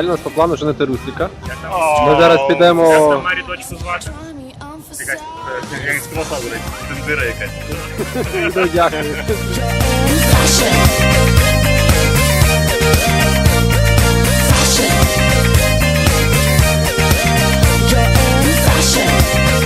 Далі у нас по плану вже не Терусіка. Ми зараз підемо. Марі дочку звати. Якась ну, Дякую. Fashion.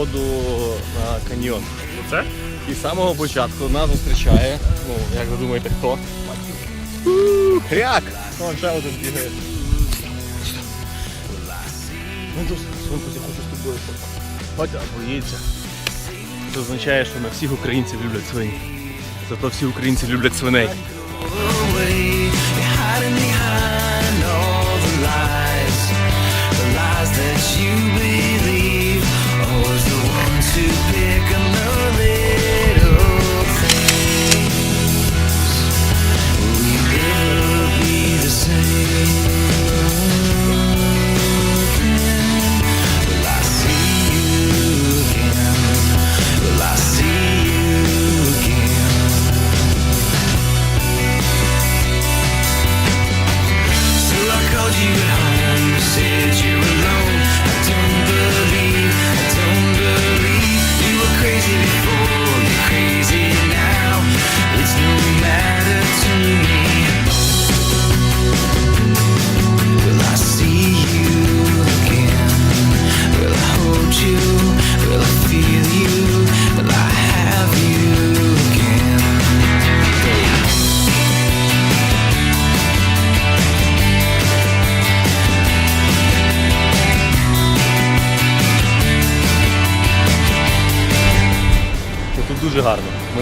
походу на каньйон. Оце? І з самого початку нас зустрічає, ну як ви думаєте, хто? Хряк! Вон ще один бігає. Ну, Медуз, сонку я хочу з тобою. Батя боїться. Це означає, що не всіх українців люблять свині. Зато всі українці люблять свиней. you believe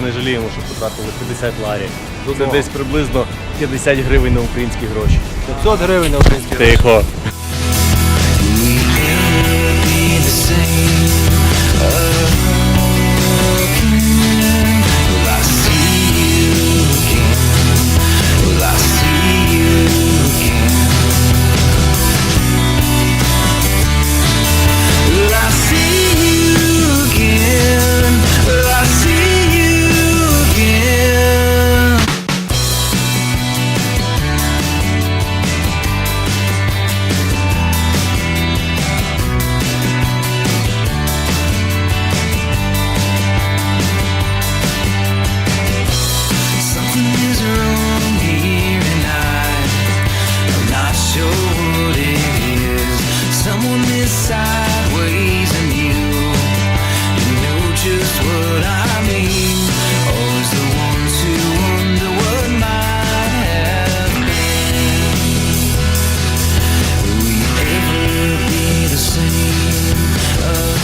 не жаліємо, що потратили 50 ларі. Це десь приблизно 50 гривень на українські гроші. 500 гривень на українські гроші. Тихо. Sideways and you, you know just what I mean. Always the ones who wonder what might have been. Will we ever be the same again?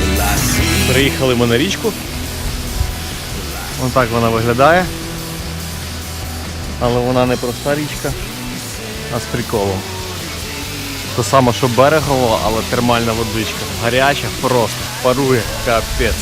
Will I see Приїхали ми на річку. Ось так вона виглядає. Але вона не проста річка, а з приколом. То саме, що берегово, але термальна водичка. Гаряча просто, парує, капець.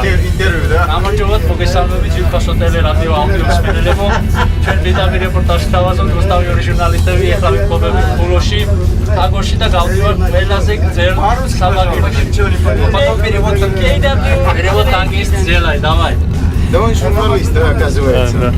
Интервью, да? გამარჯობათ მოგესალმებით ვიფასო ტელერადიო აუდიო მსმენელებო ჩვენ ვიდამი რეპორტაჟი თავაზობ რუსთავი ორი ჟურნალისტები ეხლა ვიმყოფებით ხულოში აგორში და გავდივართ ყველაზე გრძელ საბაგიროში потом перевод KW перевод английский сделай давай Да он журналист, да, оказывается. Да, да.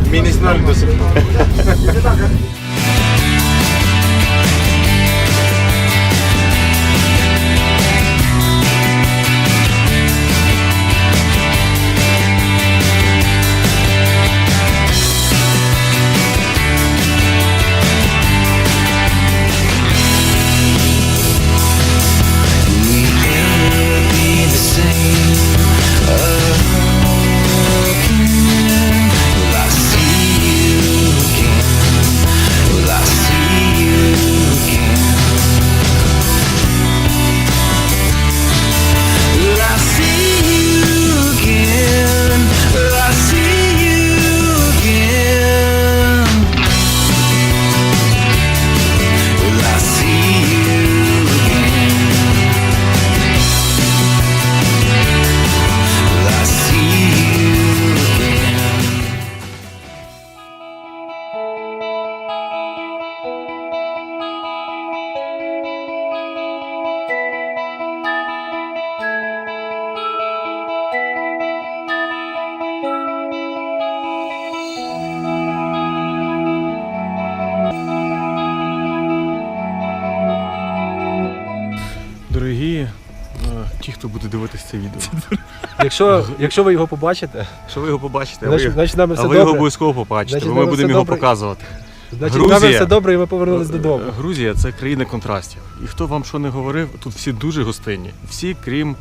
Якщо, якщо ви його побачите, Якщо ви його побачите, значить, ви, значить нам а все ви його обов'язково побачите, Значить, бо ми будемо його добре. показувати. Значить, Грузія. нам все добре, і ми повернулись додому. Е, Грузія це країна контрастів. І хто вам що не говорив, тут всі дуже гостинні. Всі, крім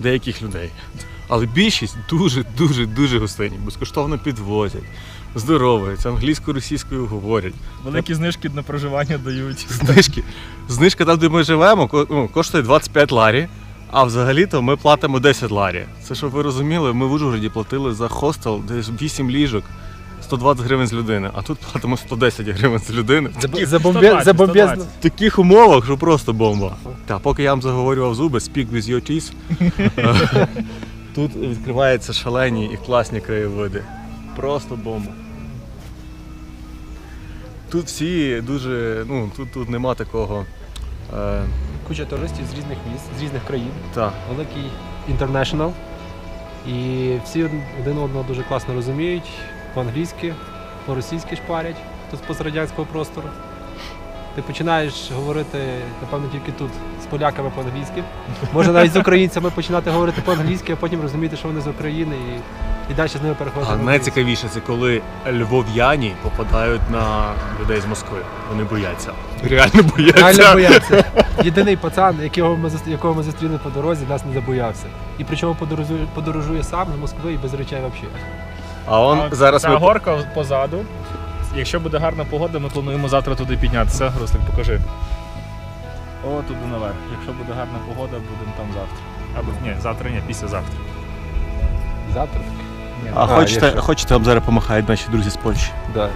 деяких людей. Але більшість дуже, дуже, дуже гостинні. Безкоштовно підвозять, здороваються, англійською, російською говорять. Великі знижки на проживання дають. Знижки. Знижка там, де ми живемо, ко- ну, коштує 25 ларі. А взагалі-то ми платимо 10 ларі. Це щоб ви розуміли, ми в Ужгороді платили за хостел десь 8 ліжок, 120 гривень з людини, а тут платимо 110 гривень з людини. За, Такі за, бомбе, 120, за бомбезно. 120. В таких умовах, що просто бомба. Та поки я вам заговорював зуби, speak with your teeth. Тут відкриваються шалені і класні краєвиди. Просто бомба. Тут всі дуже, ну, тут, тут нема такого. Е, Куча туристів з різних міст, з різних країн. Так. Великий інтернешнл. І всі один одного дуже класно розуміють. По-англійськи, по-російськи шпарять, хто з пострадянського простору. ти починаєш говорити, напевно, тільки тут поляками по-англійськи. Може навіть з українцями починати говорити по-англійськи, а потім розуміти, що вони з України і, і далі з ними переходити. А найцікавіше це коли львов'яні попадають на людей з Москви. Вони бояться. Реально бояться. Реально бояться. Єдиний пацан, якого ми, якого ми зустріли по дорозі, нас не забоявся. І причому подорожує, подорожує сам з Москви і без речей взагалі. А он А зараз ця ми горка позаду. Якщо буде гарна погода, ми плануємо завтра туди піднятися. Руслик, покажи. О, туди наверх. Якщо буде гарна погода, будемо там завтра. Або ні, завтра ні, післязавтра. Завтра. А, А, хочете, якщо- хочете, вам зараз помахають наші друзі з Польщі. Да.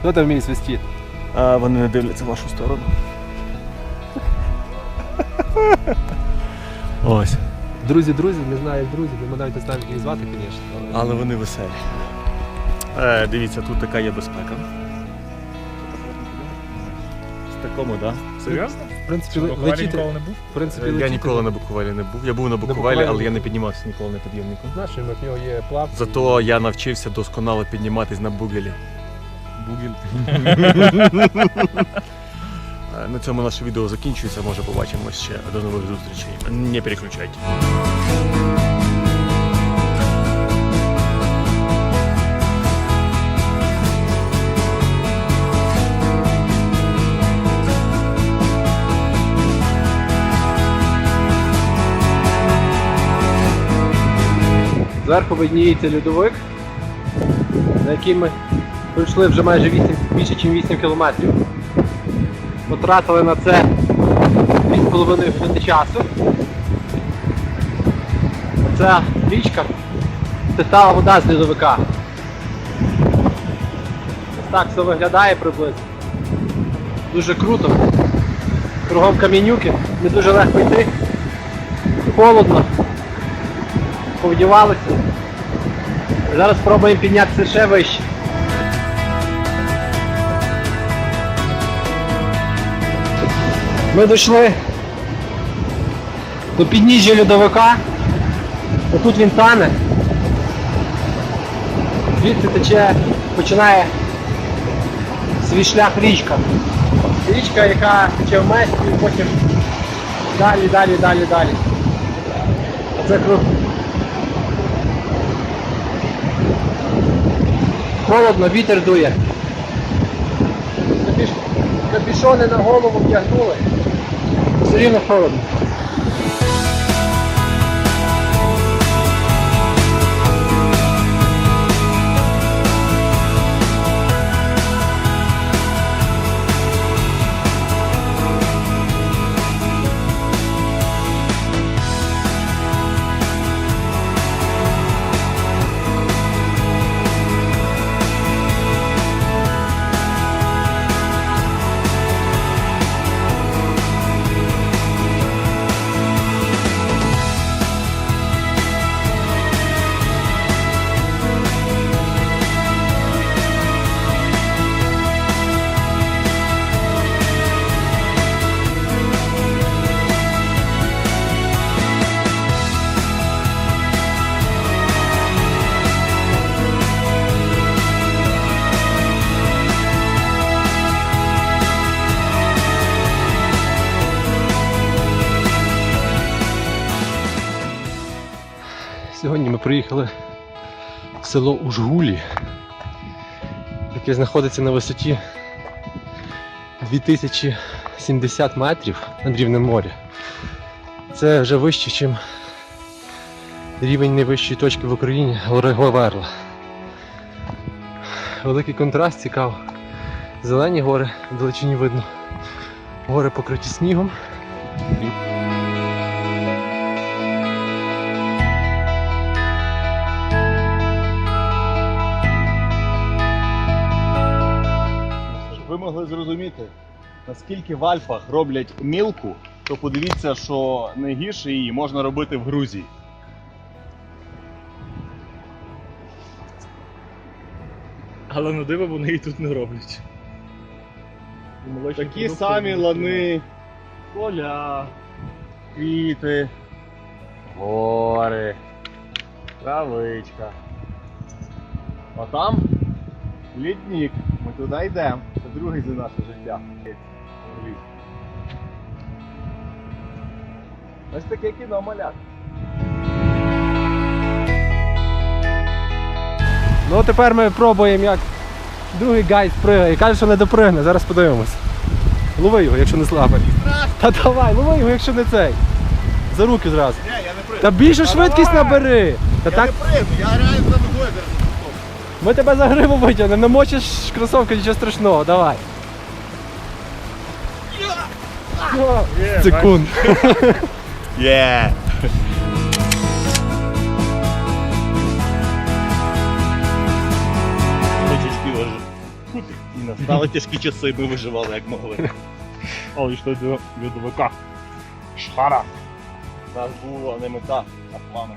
Хто там вміє свистіти? А вони не дивляться в вашу сторону. Ось. Друзі, друзі, не знаю, як друзі, бо ми навіть не знаємо, як їх звати, звісно. Але вони веселі. Е, дивіться, тут така є безпека. Такому, так? Да? Серйозно? В принципі, ле- Буковелі летіти, ніколи не був? в принципі, Я летіти. ніколи на Буковелі не був. Я був на Буковелі, Буковелі? але я не піднімався ніколи на підйомнику. Знаєш, в нього є плав. Зато я навчився досконало підніматись на бугелі. Бугіль. Е, На цьому наше відео закінчується. Може побачимось ще. До нових зустрічей. Не переключайте. Зверху видніється льодовик, на який ми пройшли вже майже 8, більше, ніж 8 кілометрів. Потратили на це 2,5 хвилини часу. Це річка, стала вода з льодовика. Ось так все виглядає приблизно. Дуже круто. Кругом камінюки, не дуже легко йти. Холодно повдівалися. Зараз спробуємо піднятися ще вище. Ми дійшли до підніжжя льодовика. Отут він тане. Звідси тече, починає свій шлях річка. Річка, яка тече в Месті, потім далі, далі, далі, далі. Оце круто. Холодно, вітер дує. Капіш... Капішони на голову втягнули. Все рівно холодно. Приїхали в село Ужгулі, яке знаходиться на висоті 2070 метрів над рівнем моря. Це вже вище, ніж рівень найвищої точки в Україні Говерла. Великий контраст цікаво. Зелені гори в далечині видно. Гори покриті снігом. Наскільки в Альпах роблять мілку, то подивіться, що найгірше її можна робити в Грузії. Але на диво вони її тут не роблять. Такі самі лани, поля, квіти, гори, травичка. А там лідник. Ми туди йдемо. Це другий за наше життя. Привіт. Ось таке кіно маляк. Ну тепер ми пробуємо, як другий гайд пригає. Каже, що не допригне. Зараз подивимось. Лови його, якщо не слабий. Та давай, лови його, якщо не цей. За руки зразу. Ні, я не прийду. Та більше швидкість давай. набери. Та Я так не прийду, я реально за ногою зараз. ми тебе за гриву витягнемо, не мочиш кросовки, нічого страшного, давай. Секунд. Є! І настали тяжкі часи, ми виживали як могли. Але що до льодовика. Шхара. Нас була не мета, а плани.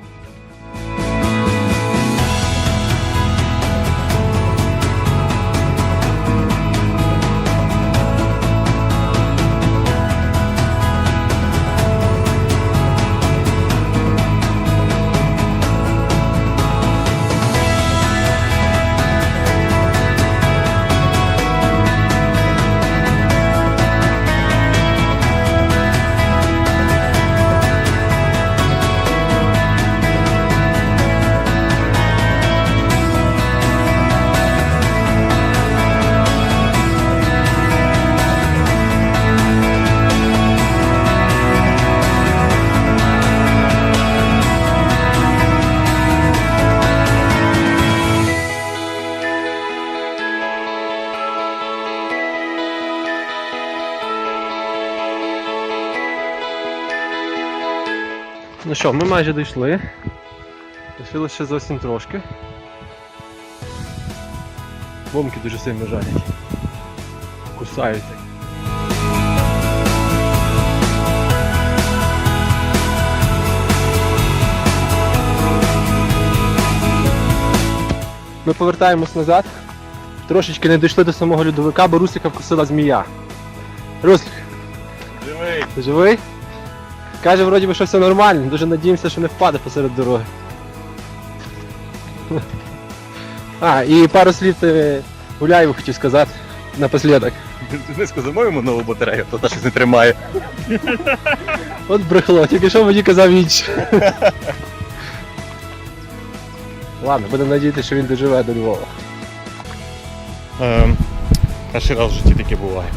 Ну що, ми майже дійшли. Лишилося ще зовсім трошки. Бомки дуже сильно жалять. Кусаються. Ми повертаємось назад. Трошечки не дійшли до самого льодовика, бо Русика вкусила змія. Руслик, Живий! живий? Каже, вроді би, що все нормально, дуже надіємося, що не впаде посеред дороги. А, і пару слів ти Гуляєву хотів сказати напослідок. Низько замовимо нову батарею, то та щось не тримає. От брехло, тільки що мені казав інше. Ладно, будемо надіятися, що він доживе до Львова. Ем, перший раз в житті таке буває.